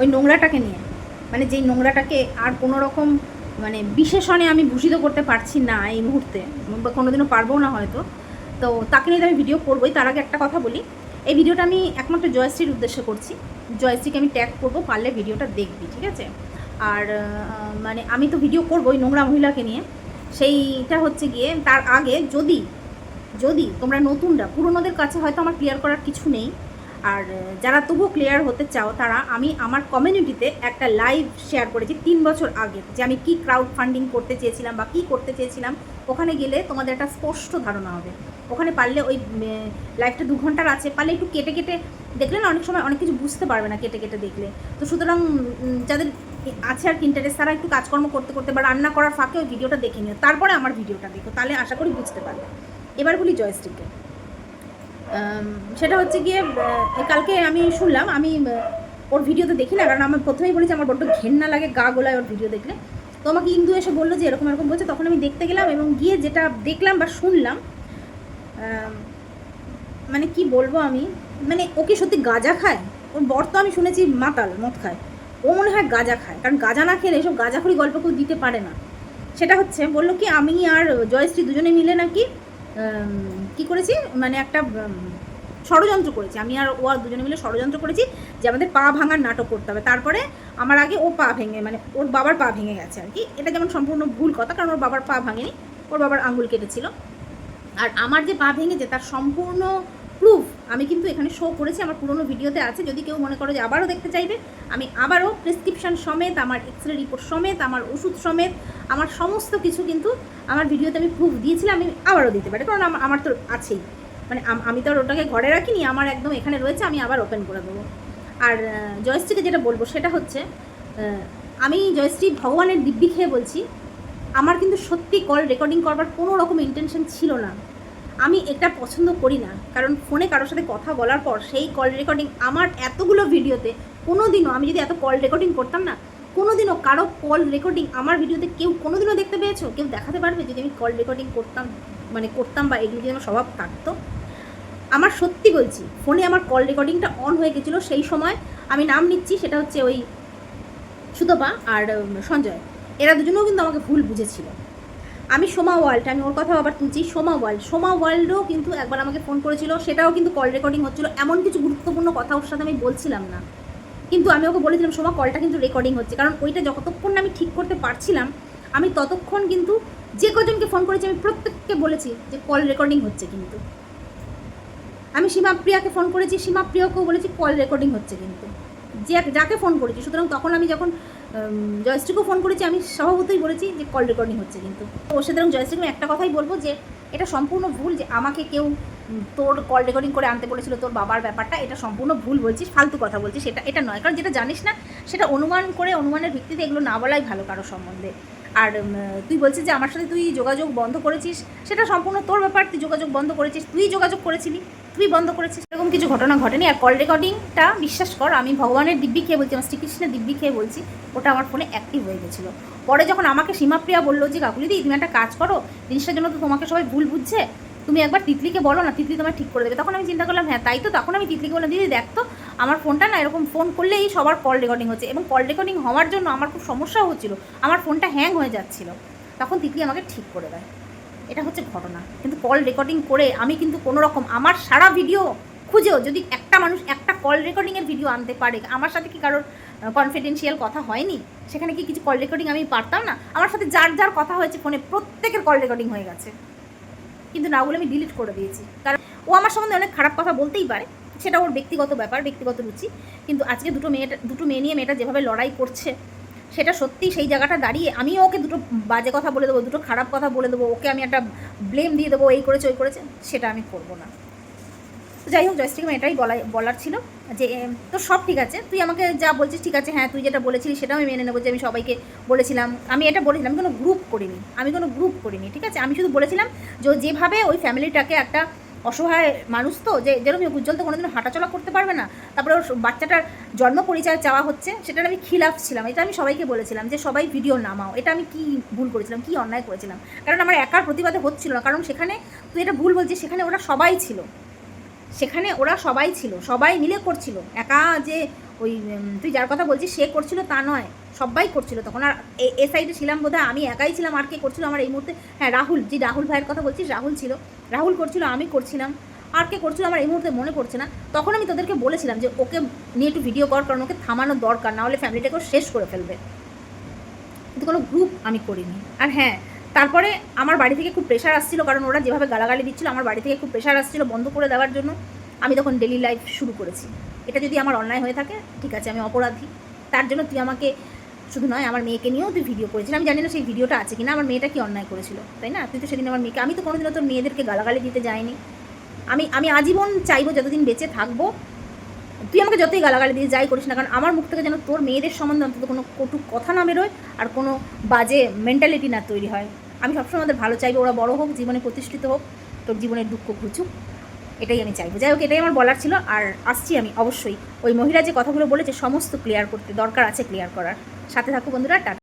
ওই নোংরাটাকে নিয়ে। মানে যেই নোংরাটাকে আর কোনো রকম মানে বিশেষণে আমি ভূষিত করতে পারছি না এই মুহূর্তে, বা কোনোদিনও পারব না হয়তো। তো তাকে নিয়ে আমি ভিডিও করবোই, তার আগে একটা কথা বলি। এই ভিডিওটা আমি একমাত্র জয়শ্রীর উদ্দেশ্যে করছি। জয়শ্রীকে আমি ট্যাগ করব, পারলে ভিডিওটা দেখবি, ঠিক আছে? আর মানে আমি তো ভিডিও করব ওই নোংরা মহিলাকে নিয়ে। সেইটা হচ্ছে গিয়ে, তার আগে যদি যদি তোমরা নতুনরা, পুরনোদের কাছে হয়তো আমার ক্লিয়ার করার কিছু নেই। আর যারা তবুও ক্লিয়ার হতে চাও তারা আমি আমার কমিউনিটিতে একটা লাইভ শেয়ার করেছি তিন বছর আগে যে আমি কি ক্রাউড ফান্ডিং করতে চেয়েছিলাম বা কি করতে চেয়েছিলাম। ওখানে গেলে তোমাদের একটা স্পষ্ট ধারণা হবে। ওখানে পারলে ওই লাইভটা দু ঘণ্টার আছে পারলে একটু কেটে কেটে দেখলে না অনেক সময় অনেক কিছু বুঝতে পারবে না কেটে কেটে দেখলে। তো সুতরাং যাদের আছে আর ইন্টারেস্ট তারা একটু কাজকর্ম করতে করতে বা রান্না করার ফাঁকে ওই ভিডিওটা দেখে নিও। তারপরে আমার ভিডিওটা দেখো তাহলে আশা করি বুঝতে পারবে। এবার বলি আম, সেটা হচ্ছে গিয়ে কালকে আমি শুনলাম, আমি ওর ভিডিওতে দেখি না, কারণ আমার প্রথমেই বলেছি আমার বড্ড ঘেন্না লাগে, গা গোলায় ওর ভিডিও দেখলে। তো আমাকে ইন্দু এসে বলল যে এরকম এরকম বলছে, তখন আমি দেখতে গেলাম এবং গিয়ে যেটা দেখলাম বা শুনলাম মানে কি বলব আমি মানে ওকে সত্যি গাঁজা খায়? ওর বর তো আমি শুনেছি মাতাল, মদ খায়। ও মনে হয় গাঁজা খায়, কারণ গাঁজা না খেলে এসব গাঁজাখড়ি গল্প কেউ দিতে পারে না। সেটা হচ্ছে, বলল কি, আমি আর জয়শ্রী দুজনে মিলে নাকি কি করেছি? মানে একটা ষড়যন্ত্র করেছি। আমি আর ও আর দুজনে মিলে ষড়যন্ত্র করেছি যে আমাদের পা ভাঙার নাটক করতে হবে। তারপরে আমার আগে ও পা ভেঙে মানে ওর বাবার পা ভেঙে গেছে আর কি। এটা যেমন সম্পূর্ণ ভুল কথা, কারণ ওর বাবার পা ভাঙেনি, ওর বাবার আঙুল কেটেছিল। আর আমার যে পা ভেঙেছে, তার সম্পূর্ণ প্রুফ আমি কিন্তু এখানে শো করেছি, আমার পুরনো ভিডিওতে আছে, যদি কেউ মনে করো যে আবারও দেখতে চাইবে, আমি আবারও প্রেসক্রিপশান সমেত, আমার এক্স রে রিপোর্ট সমেত, আমার ওষুধ সমেত, আমার সমস্ত কিছু কিন্তু আমার ভিডিওতে আমি প্রুফ দিয়েছিলাম, আমি আবারও দিতে পারি। কারণ আমার- তো আছেই। মানে আমি তো আর ওটাকে ঘরে রাখিনি, আমার একদম এখানে রয়েছে, আমি আবার ওপেন করে দেবো। আর জয়শ্রীকে যেটা বলব, সেটা হচ্ছে আমি জয়শ্রী ভগবানের দিব্যি খেয়ে বলছি, আমার কিন্তু সত্যি কল রেকর্ডিং করবার কোনো রকম ইন্টেনশন ছিল না। আমি এটা পছন্দ করি না। কারণ ফোনে কারোর সাথে কথা বলার পর সেই কল রেকর্ডিং আমার এতগুলো ভিডিওতে কোনো দিনও আমি যদি এত কল রেকর্ডিং করতাম না কোনো দিনও কারও কল রেকর্ডিং আমার ভিডিওতে কেউ কোনো দিনও দেখতে পেয়েছ? কেউ দেখাতে পারবে যদি আমি কল রেকর্ডিং করতাম মানে করতাম বা এগুলো যদি আমার স্বভাব থাকতো? আমার সত্যি বলছি, ফোনে আমার কল রেকর্ডিংটা অন হয়ে গেছিল সেই সময়। আমি নাম নিচ্ছি, সেটা হচ্ছে ওই সুতপা আর সঞ্জয়। এরা দুজনেও কিন্তু আমাকে ভুল বুঝেছিল। আমি সোমা ওয়ার্ল্ড, আমি ওর কথা আবার তুলছি, সোমা ওয়ার্ল্ড। সোমা ওয়ার্ল্ডও কিন্তু একবার আমাকে ফোন করেছিল, সেটাও কিন্তু কল রেকর্ডিং হচ্ছিল, এমন কিছু গুরুত্বপূর্ণ কথা ওর সাথে আমি বলছিলাম না। কিন্তু আমি ওকে বলেছিলাম, সোমা কলটা কিন্তু রেকর্ডিং হচ্ছে, কারণ ওইটা যতক্ষণ না আমি ঠিক করতে পারছিলাম, আমি ততক্ষণ কিন্তু যে কজনকে ফোন করেছি, আমি প্রত্যেককে বলেছি যে কল রেকর্ডিং হচ্ছে কিন্তু। আমি সীমাপ্রিয়াকে ফোন করেছি, সীমাপ্রিয়াকেও বলেছি কল রেকর্ডিং হচ্ছে কিন্তু। যে যাকে ফোন করেছি। সুতরাং তখন আমি যখন জয়শ্রীকেও ফোন করেছি, আমি স্বভাবতই বলেছি যে কল রেকর্ডিং হচ্ছে কিন্তু। তো সুতরাং জয়শ্রীকে একটা কথাই বলব যে, এটা সম্পূর্ণ ভুল যে আমাকে কেউ তোর কল রেকর্ডিং করে আনতে বলেছিল, তোর বাবার ব্যাপারটা, এটা সম্পূর্ণ ভুল বলছিস ফালতু কথা বলছিস সেটা, এটা নয়। কারণ যেটা জানিস না, সেটা অনুমান করে, অনুমানের ভিত্তিতে এগুলো না বলাই ভালো কারও সম্বন্ধে। আর তুই বলছিস যে আমার সাথে তুই যোগাযোগ বন্ধ করেছিস, সেটা সম্পূর্ণ তোর ব্যাপার, তুই যোগাযোগ বন্ধ করেছিস, তুই যোগাযোগ করেছিলি। তুই বন্ধ করেছিস এরকম কিছু ঘটনা ঘটেনি। আর কল রেকর্ডিংটা বিশ্বাস কর, আমি ভগবানের দিব্যি খেয়ে বলছি, আমার শ্রীকৃষ্ণের দিব্যি খেয়ে বলছি, ওটা আমার ফোনে অ্যাক্টিভ হয়ে গেছিল। পরে যখন আমাকে সীমাপ্রিয়া বলল যে, কাকুলি দি, তুমি একটা কাজ করো, জিনিসটার জন্য তো তোমাকে সবাই ভুল বুঝছে, তুমি একবার তিতলিকে বলো না, তিতলি তোমার ঠিক করে দেবে। তখন আমি চিন্তা করলাম হ্যাঁ তাই তো। তখন আমি তিতলিকে বললাম, দিদি, দেখ তো, আমার ফোনটা না এরকম ফোন করলেই সবার কল রেকর্ডিং হচ্ছে। এবং কল রেকর্ডিং হওয়ার জন্য আমার খুব সমস্যা হচ্ছিল, আমার ফোনটা হ্যাং হয়ে যাচ্ছিল। তখন তিতলি আমাকে ঠিক করে দেয়। এটা হচ্ছে ঘটনা। কিন্তু কল রেকর্ডিং করে আমি কিন্তু কোনো রকম আমার সারা ভিডিও খুঁজেও যদি একটা মানুষ একটা কল রেকর্ডিংয়ের ভিডিও আনতে পারে, আমার সাথে কি কারোর কনফিডেন্সিয়াল কথা হয়নি? সেখানে কি কিছু কল রেকর্ডিং আমি পারতাম না? আমার সাথে যার যার কথা হয়েছে ফোনে প্রত্যেকের কল রেকর্ডিং হয়ে গেছে। কিন্তু না বলে আমি ডিলিট করে দিয়েছি। কারণ ও আমার সম্বন্ধে অনেক খারাপ কথা বলতেই পারে, সেটা ওর ব্যক্তিগত ব্যাপার, ব্যক্তিগত রুচি। কিন্তু আজকে দুটো মেয়েটা, দুটো মেয়ে নিয়ে মেয়েটা যেভাবে লড়াই করছে সেটা সত্যি সেই জায়গাটা দাঁড়িয়ে আমিও ওকে দুটো বাজে কথা বলে দেবো, দুটো খারাপ কথা বলে দেবো, ওকে আমি একটা ব্লেম দিয়ে দেবো, এই করেছে, ওই করেছে, সেটা আমি করব না। যাই হোক জয়শ্রীকে আমি এটাই বলাই, বলার ছিল যে তো সব ঠিক আছে, তুই আমাকে যা বলছিস ঠিক আছে হ্যাঁ তুই যেটা বলেছিলি সেটাও আমি মেনে নেব যে আমি সবাইকে বলেছিলাম। আমি এটা বলেছিলাম, আমি কোনো গ্রুপ করিনি, আমি কোনো গ্রুপ করিনি, ঠিক আছে? আমি শুধু বলেছিলাম যে যেভাবে ওই ফ্যামিলিটাকে একটা অসহায় মানুষ তো, যে যেরকম উজ্জ্বল তো কোনোদিন হাঁটাচলা করতে পারবে না, তারপরে ওর বাচ্চাটার জন্ম পরিচয় চাওয়া হচ্ছে, সেটার আমি খিলাফ ছিলাম, এটা আমি সবাইকে বলেছিলাম যে সবাই ভিডিও নামাও, এটা আমি কি ভুল করেছিলাম, কি অন্যায় করেছিলাম, কারণ আমার একার প্রতিবাদে হচ্ছিল না, কারণ সেখানে তুই এটা ভুল বলছিস, সেখানে ওরা সবাই ছিল, সেখানে ওরা সবাই ছিল, সবাই মিলে করছিল, একা যে ওই তুই যার কথা বলছিস, সে করছিল তা নয় সবাই করছিল তখন। আর এ- সাইডে ছিলাম বোধহয় আমি একাই ছিলাম, আর কে করছিল আমার এই মুহূর্তে? হ্যাঁ রাহুল, যে রাহুল ভাইয়ের কথা বলছিস, রাহুল ছিল। রাহুল করছিল, আমি করছিলাম। আর কে করছিল আমার এই মুহূর্তে মনে পড়ছে না। তখন আমি তোদেরকে বলেছিলাম যে ওকে নিয়ে একটু ভিডিও কর, কারণ ওকে থামানোর দরকার, না হলে ফ্যামিলিটাকেও শেষ করে ফেলবে। কিন্তু কোনো গ্রুপ আমি করিনি। আর হ্যাঁ তারপরে আমার বাড়ি থেকে খুব প্রেশার আসছিল, কারণ ওরা যেভাবে গালাগালি দিচ্ছিল, আমার বাড়ি থেকে খুব প্রেশার আসছিল বন্ধ করে দেওয়ার জন্য। আমি তখন ডেলি লাইফ শুরু করেছি। এটা যদি আমার অন্যায় হয়ে থাকে, ঠিক আছে, আমি অপরাধী। তার জন্য তুই আমাকে, শুধু নয়, আমার মেয়েকে নিয়েও তুই ভিডিও করেছিস আমি জানি না সেই ভিডিওটা আছে কিনা, আমার মেয়েটা কি অন্যায় করেছিল, তাই না? তুই তো সেদিন আমার মেয়েকে, আমি তো কোনোদিনও তোর মেয়েদেরকে গালাগালি দিতে যাইনি। আমি আমি আজীবন চাইব যতদিন বেঁচে থাকব, তুই আমাকে যতই গালাগালি দিয়ে যাই করিস না কারণ আমার মুখ থেকে যেন তোর মেয়েদের সম্বন্ধে অন্তত কোনো কটু কথা না বেরোয় আর কোনো বাজে মেন্টালিটি না তৈরি হয়। আমি সবসময় আমাদের ভালো চাইব, ওরা বড় হোক, জীবনে প্রতিষ্ঠিত হোক, তোর জীবনের দুঃখ ঘুচুক। এটাই আমি চাইব। যাই হোক, এটাই আমার বলার ছিল, আর আসছি আমি অবশ্যই। ওই মহিলা যে কথাগুলো বলেছে, সমস্ত ক্লিয়ার করতে, দরকার আছে ক্লিয়ার করার। সাথে থাকো বন্ধুরা, টাটা।